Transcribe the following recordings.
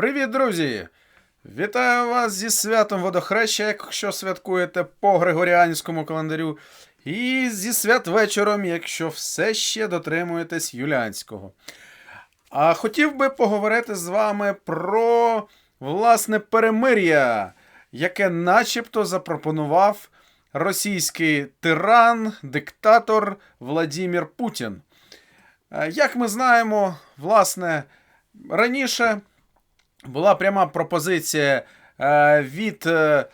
Привіт, друзі! Вітаю вас зі святом водохреща, якщо святкуєте по Григоріанському календарю, і зі святвечором, якщо все ще дотримуєтесь юліанського. А хотів би поговорити з вами про власне перемир'я, яке начебто запропонував російський тиран, диктатор Владимир Путін. Е, Як ми знаємо, власне, раніше була пряма пропозиція е, від е,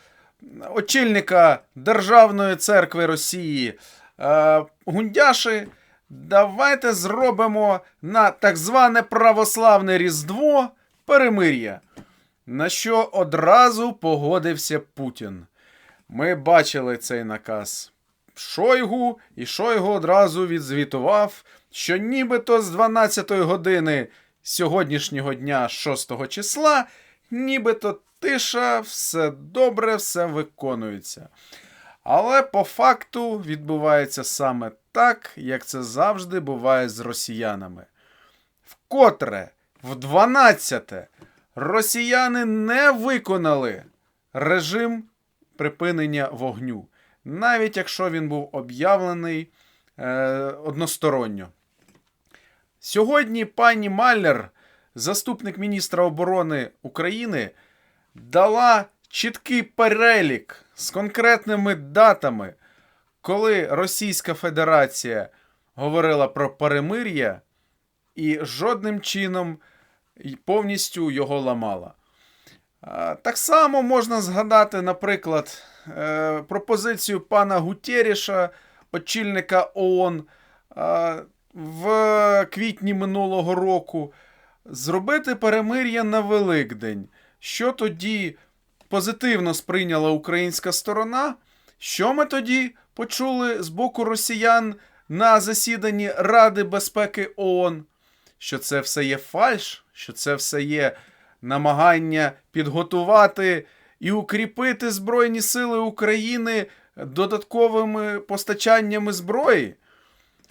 очільника Державної церкви Росії е, Гундяши. Давайте зробимо на так зване православне Різдво перемир'я. На що одразу погодився Путін. Ми бачили цей наказ Шойгу, і Шойгу одразу відзвітував, що нібито з 12-ї години сьогоднішнього дня, 6 числа, нібито тиша, все добре, все виконується. Але по факту відбувається саме так, як це завжди буває з росіянами. Вкотре, в 12-те, росіяни не виконали режим припинення вогню, навіть якщо він був об'явлений е, односторонньо. Сьогодні пані Маллер, заступник міністра оборони України, дала чіткий перелік з конкретними датами, коли Російська Федерація говорила про перемир'я і жодним чином повністю його ламала. Так само можна згадати, наприклад, е, пропозицію пана Гутєріша, очільника ООН, в квітні минулого року, зробити перемир'я на Великдень. Що тоді позитивно сприйняла українська сторона? Що ми тоді почули з боку росіян на засіданні Ради безпеки ООН? Що це все є фальш, що це все є намагання підготувати і укріпити Збройні Сили України додатковими постачаннями зброї?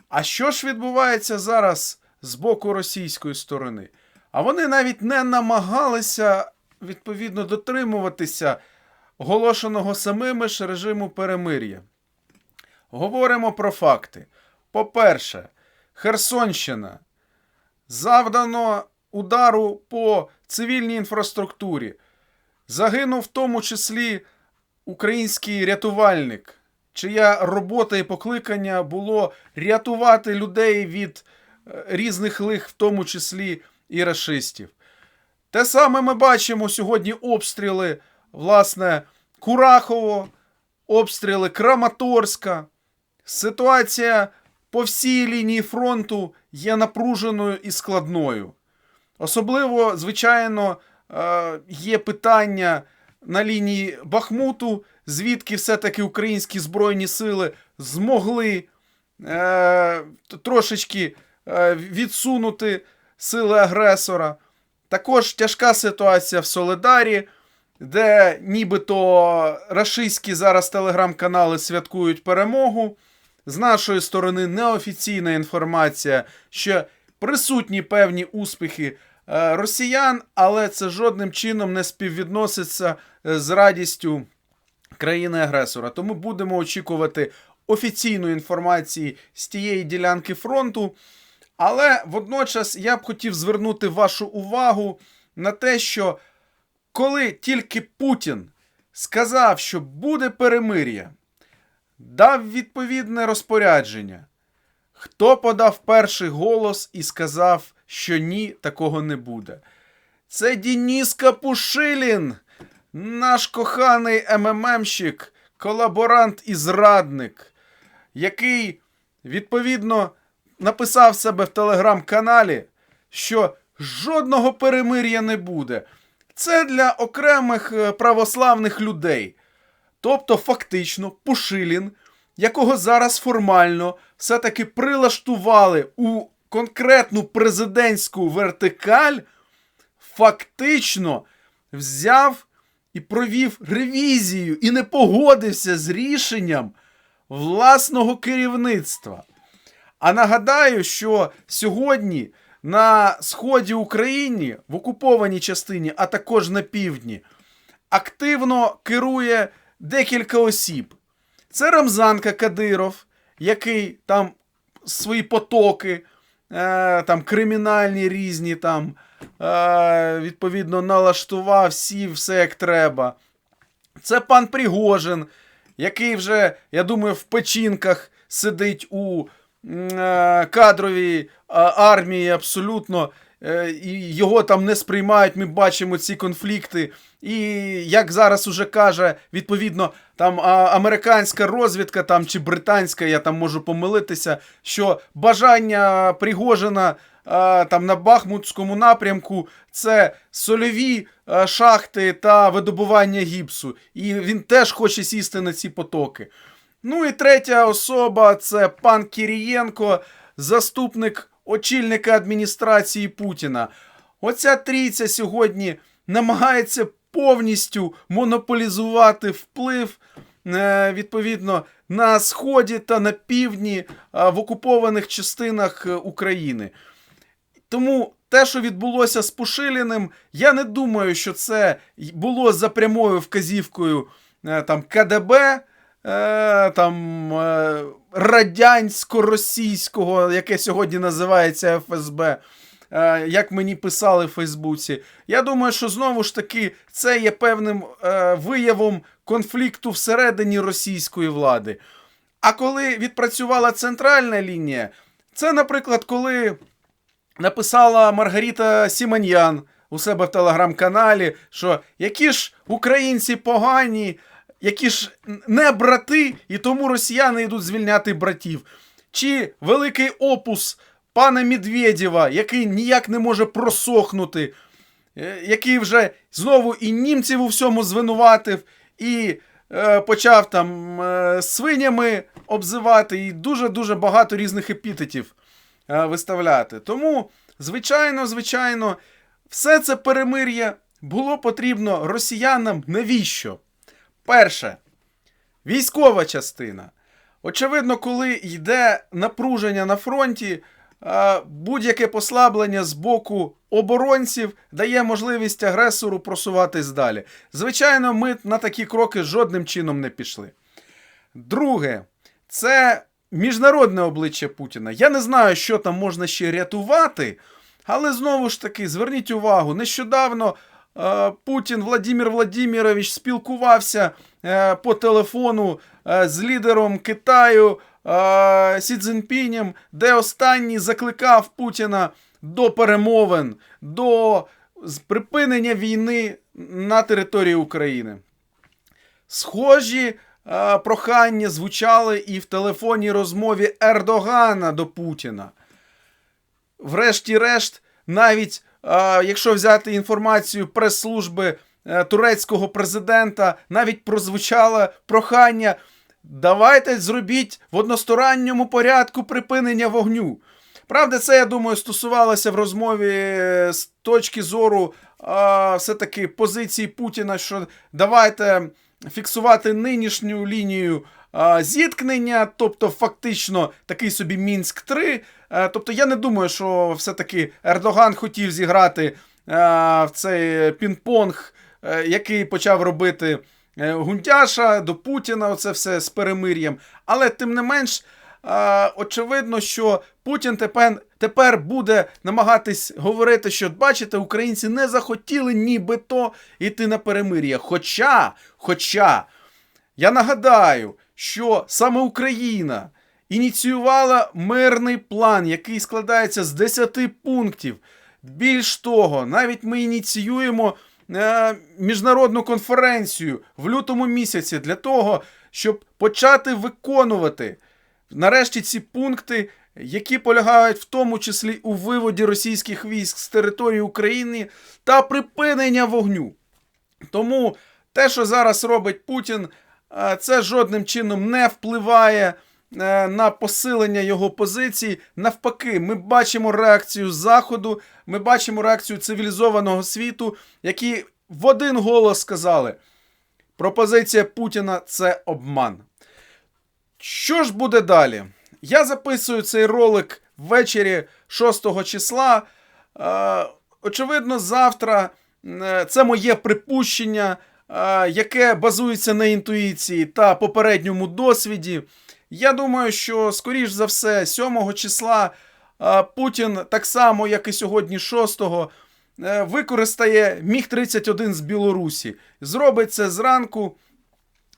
А що ж відбувається зараз з боку російської сторони? А вони навіть не намагалися відповідно дотримуватися оголошеного самими ж режиму перемир'я. Говоримо про факти. По-перше, Херсонщина завдано удару по цивільній інфраструктурі. Загинув в тому числі український рятувальник, чия робота і покликання було рятувати людей від е, різних лих, в тому числі і расистів. Те саме ми бачимо сьогодні обстріли, власне, Курахово, обстріли Краматорська. Ситуація по всій лінії фронту є напруженою і складною. Особливо, звичайно, е, є питання на лінії Бахмуту, звідки все-таки українські збройні сили змогли е, трошечки е, відсунути сили агресора. Також тяжка ситуація в Солидарі, де нібито рашистські зараз телеграм-канали святкують перемогу. З нашої сторони неофіційна інформація, що присутні певні успіхи е, росіян, але це жодним чином не співвідноситься е, з радістю країни-агресора. Тому будемо очікувати офіційної інформації з тієї ділянки фронту. Але водночас я б хотів звернути вашу увагу на те, що коли тільки Путін сказав, що буде перемир'я, дав відповідне розпорядження. Хто подав перший голос і сказав, що ні, такого не буде? Це Дініс Капушилін, наш коханий МММщик, колаборант і зрадник, який відповідно написав себе в телеграм-каналі, що жодного перемир'я не буде. Це для окремих е, православних людей. Тобто, фактично, Пушилін, якого зараз формально все-таки прилаштували у конкретну президентську вертикаль, фактично взяв і провів ревізію і не погодився з рішенням власного керівництва. А нагадаю, що сьогодні на сході України, в окупованій частині, а також на півдні, активно керує декілька осіб. Це Рамзанка Кадиров, який там свої потоки, е, там кримінальні різні, там, е, відповідно, налаштував всі все як треба. Це пан Пригожин, який вже, я думаю, в печінках сидить у е, кадровій армії абсолютно. Е, його там не сприймають, ми бачимо ці конфлікти. І як зараз уже каже, відповідно, там американська розвідка там чи британська, я там можу помилитися, що бажання Пригожина там на Бахмутському напрямку це сольові шахти та видобування гіпсу. І він теж хоче сісти на ці потоки. Ну і третя особа це пан Кірієнко, заступник очільника адміністрації Путіна. Оця трійця сьогодні намагається повністю монополізувати вплив е, відповідно на сході та на півдні е, в окупованих частинах е, України. Тому те, що відбулося з Пушиліним, я не думаю, що це було за прямою вказівкою там КДБ, е, там е, радянсько-російського, яке сьогодні називається ФСБ. е, Як мені писали в Фейсбуці, я думаю, що знову ж таки це є певним е, виявом конфлікту всередині російської влади. А коли відпрацювала центральна лінія, це, наприклад, коли написала Маргарита Сіманьян у себе в телеграм-каналі, що які ж українці погані, які ж не брати, і тому росіяни йдуть звільняти братів. Чи великий опус пана Медведєва, який ніяк не може просохнути, е, який вже знову і німців у всьому звинуватив, і е, почав там е, свинями обзивати, і дуже-дуже багато різних епітетів е, виставляти. Тому, звичайно, звичайно, все це перемир'я було потрібно росіянам навіщо? Перше, військова частина. Очевидно, коли йде напруження на фронті, е, будь-яке послаблення з боку оборонців дає можливість агресору просуватись далі. Звичайно, ми на такі кроки жодним чином не пішли. Друге, це міжнародне обличчя Путіна. Я не знаю, що там можна ще рятувати, але знову ж таки, зверніть увагу, нещодавно Путін Владимир Владимирович спілкувався е, по телефону е, з лідером Китаю е, Сі Цзіньпінем, де останній закликав Путіна до перемовин, до припинення війни на території України. Схожі е, прохання звучали і в телефонній розмові Ердогана до Путіна. Врешті-решт, навіть е, якщо взяти інформацію прес-служби е, турецького президента, навіть прозвучало прохання. Давайте зробіть в односторонньому порядку припинення вогню. Правда, це, я думаю, стосувалося в розмові е, з точки зору все-таки позиції Путіна, що давайте фіксувати нинішню лінію зіткнення, тобто фактично такий собі Мінськ 3. Е, Тобто я не думаю, що все-таки Ердоган хотів зіграти в цей пінг-понг, е, який почав робити е, Гунтяша до Путіна, оце все з перемир'ям. Але тим не менш, е, очевидно, що Путін тепер, тепер буде намагатись говорити, що бачите, українці не захотіли нібито йти на перемир'я. Хоча, хоча, я нагадаю, що саме Україна ініціювала мирний план, який складається з 10 пунктів. Більш того, навіть ми ініціюємо е, міжнародну конференцію в лютому місяці для того, щоб почати виконувати нарешті ці пункти, які полягають в тому числі у виводі російських військ з території України та припинення вогню. Тому те, що зараз робить Путін, це жодним чином не впливає е, на посилення його позицій. Навпаки, ми бачимо реакцію Заходу, ми бачимо реакцію цивілізованого світу, які в один голос сказали: пропозиція Путіна це обман. Що ж буде далі? Я записую цей ролик ввечері 6 числа. Е, очевидно, завтра е, це моє припущення, яке базується на інтуїції та попередньому досвіді. Я думаю, що, скоріш за все, 7 числа Путін, так само, як і сьогодні, 6-го, е, використає Міг-31 з Білорусі. Зробить це зранку.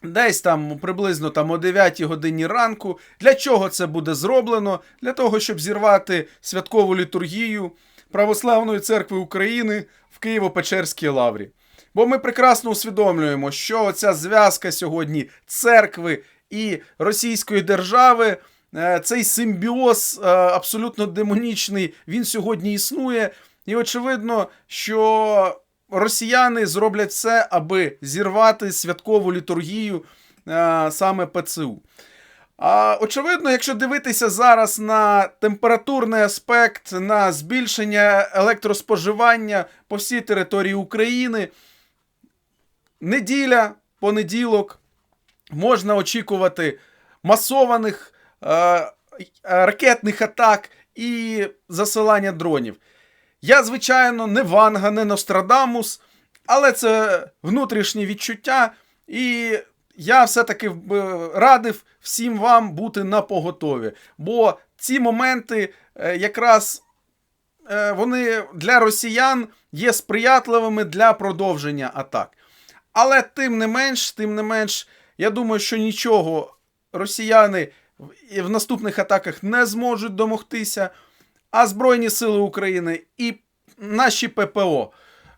Десь там приблизно там о 9 годині ранку. Для чого це буде зроблено? Для того, щоб зірвати святкову літургію Православної церкви України в Києво-Печерській лаврі. Бо ми прекрасно усвідомлюємо, що ця зв'язка сьогодні церкви і Російської держави, е, цей симбіоз е, абсолютно демонічний, він сьогодні існує. І очевидно, що росіяни зроблять все, аби зірвати святкову літургію е, саме ПЦУ. А, очевидно, якщо дивитися зараз на температурний аспект, на збільшення електроспоживання по всій території України, неділя, понеділок, можна очікувати масованих е, ракетних атак і засилання дронів. Я, звичайно, не Ванга, не Нострадамус, але це внутрішні відчуття, і я все-таки радив всім вам бути на поготові. Бо ці моменти е, якраз е, вони для росіян є сприятливими для продовження атак. Але тим не менш, тим не менш, я думаю, що нічого росіяни в- наступних атаках не зможуть домогтися. А Збройні Сили України і наші ППО,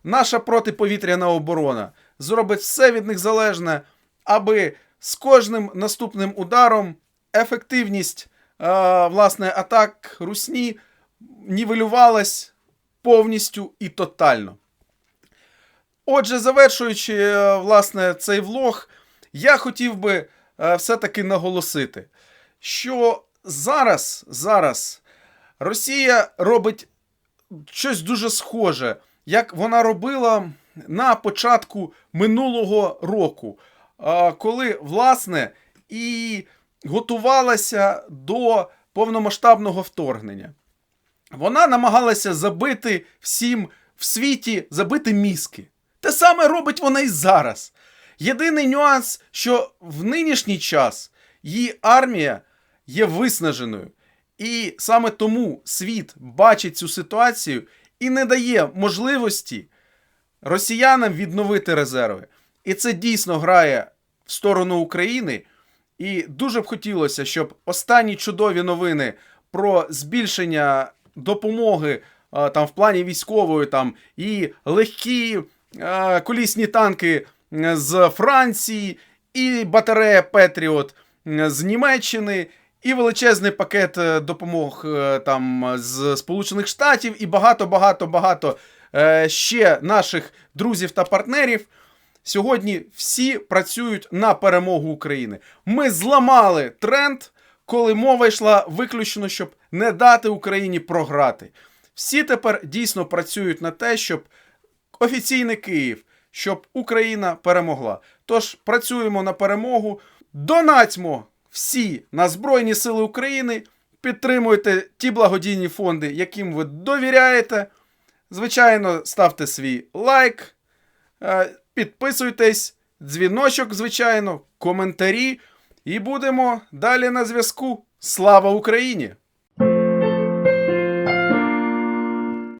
наша протиповітряна оборона зробить все від них залежне, аби з кожним наступним ударом ефективність е, власне атак русні нівелювалась повністю і тотально. Отже, завершуючи е, власне цей влог, я хотів би е, все-таки наголосити, що зараз, зараз Росія робить щось дуже схоже, як вона робила на початку минулого року, коли, власне, і готувалася до повномасштабного вторгнення. Вона намагалася забити всім в світі, забити мізки. Те саме робить вона і зараз. Єдиний нюанс, що в нинішній час її армія є виснаженою. І саме тому світ бачить цю ситуацію і не дає можливості росіянам відновити резерви. І це дійсно грає в сторону України. І дуже б хотілося, щоб останні чудові новини про збільшення допомоги там в плані військової там і легкі колісні танки з Франції, і батарея Петріот з Німеччини, і величезний пакет е, допомог е, там з Сполучених Штатів, і багато, багато, багато е, ще наших друзів та партнерів. Сьогодні всі працюють на перемогу України. Ми зламали тренд, коли мова йшла виключно, щоб не дати Україні програти. Всі тепер дійсно працюють на те, щоб офіційний Київ, щоб Україна перемогла. Тож працюємо на перемогу, донатьмо всі на Збройні Сили України, підтримуйте ті благодійні фонди, яким ви довіряєте. Звичайно, ставте свій лайк. Е, Підписуйтесь, дзвіночок, звичайно, коментарі. І будемо далі на зв'язку. Слава Україні!